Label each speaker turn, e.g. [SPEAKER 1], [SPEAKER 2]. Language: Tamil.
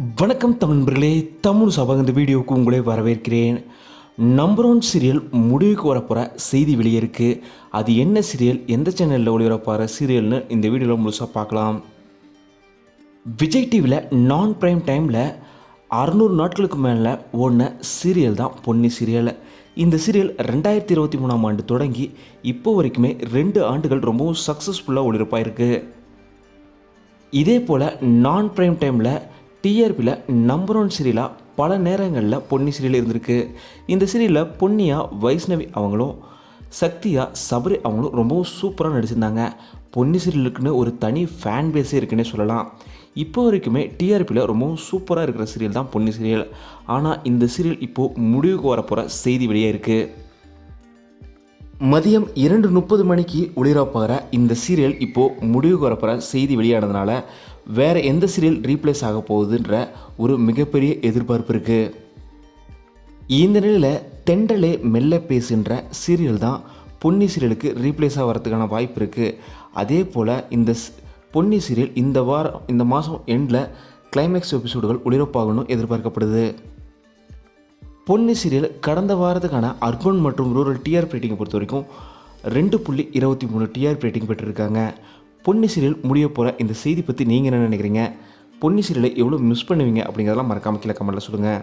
[SPEAKER 1] வணக்கம் தமிழர்களே தமிழ் சபா இந்த வீடியோவுக்கு உங்களே வரவேற்கிறேன். நம்பர் ஒன் சீரியல் முடிவுக்கு வரப்போகிற செய்தி வெளியே இருக்குது அது என்ன சீரியல் எந்த சேனலில் ஒளிபரப்பாகிற சீரியல்னு இந்த வீடியோவில் முழுசாக பார்க்கலாம். விஜய் டிவியில் நான் பிரைம் டைமில் அறநூறு நாட்களுக்கு மேலே ஓடின சீரியல் தான் பொன்னி சீரியல் இந்த சீரியல் ரெண்டாயிரத்தி இருபத்தி மூணாம் ஆண்டு தொடங்கி இப்போ வரைக்குமே ரெண்டு ஆண்டுகள் ரொம்பவும் சக்ஸஸ்ஃபுல்லாக ஒளிபரப்பாயிருக்கு. இதே போல் நான் பிரைம் டைமில் டிஆர்பியில் நம்பர் ஒன் சீரியலாக பல நேரங்களில் பொன்னி சீரியல் இருந்திருக்கு. இந்த சீரியலில் பொன்னியா வைஷ்ணவி அவங்களும் சக்தியா சபரி அவங்களும் ரொம்பவும் சூப்பராக நடிச்சிருந்தாங்க. பொன்னி சீரியலுக்குன்னு ஒரு தனி ஃபேன் பேஸே இருக்குன்னே சொல்லலாம். இப்போ வரைக்குமே டிஆர்பியில் ரொம்பவும் சூப்பராக இருக்கிற சீரியல் தான் பொன்னி சீரியல் ஆனால் இந்த சீரியல் இப்போது முடிவுக்கு வரப்போகிற செய்தி வெளியே இருக்குது மதியம் இரண்டு முப்பது மணிக்கு ஒளிரப்போகிற இந்த சீரியல் இப்போது முடிவுக்கு வரப்போகிற செய்தி வெளியானதுனால வேறு எந்த சீரியல் ரீப்ளேஸ் ஆக போகுதுன்ற ஒரு மிகப்பெரிய எதிர்பார்ப்பு இருக்குது இந்த நிலையில் தெண்டலே மெல்ல பேசுன்ற சீரியல் தான் பொன்னி சீரியலுக்கு ரீப்ளேஸாக வரதுக்கான வாய்ப்பு இருக்குது அதே போல் இந்த பொன்னி சீரியல் இந்த வாரம் இந்த மாதம் எண்டில் கிளைமேக்ஸ் எபிசோடுகள் ஒளிரப்பாகணும் எதிர்பார்க்கப்படுது. பொன்னி சீரியல் கடந்த வாரத்துக்கான அர்பன் மற்றும் ரூரல் டிஆர் ரேட்டிங்கை பொறுத்த வரைக்கும் ரெண்டு புள்ளி இருபத்தி மூணு டிஆர் ரேட்டிங் பெற்றிருக்காங்க. பொன்னி சீரியல் முடிய போகிற இந்த செய்தி பற்றி நீங்கள் என்ன நினைக்கிறீங்க? பொன்னி சீரியலை எவ்வளோ மிஸ் பண்ணுவீங்க அப்படிங்கிறதெல்லாம் மறக்காமல் கீழே கமெண்ட்டில் சொல்லுங்கள்